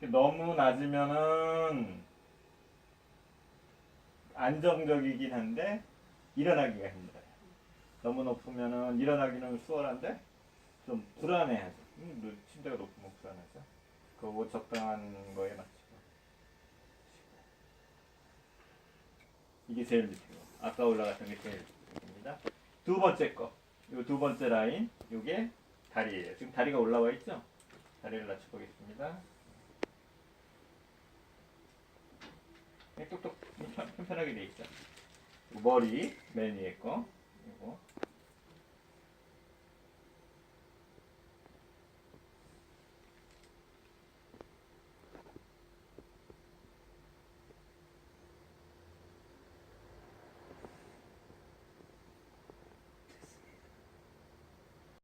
너무 낮으면은 안정적이긴 한데 일어나기가 힘들어요. 너무 높으면은 일어나기는 수월한데 좀 불안해하죠. 음, 너 침대가 높으면 불안하죠. 그거 적당한 거에 맞추고. 이게 제일 밑이고 아까 올라갔던 게 제일 밑입니다. 두 번째 거, 이 두 번째 라인, 이게 다리예요. 지금 다리가 올라와 있죠? 다리를 낮춰보겠습니다. 똑똑 편- 편편하게 돼 있죠. 머리 맨 위에 거,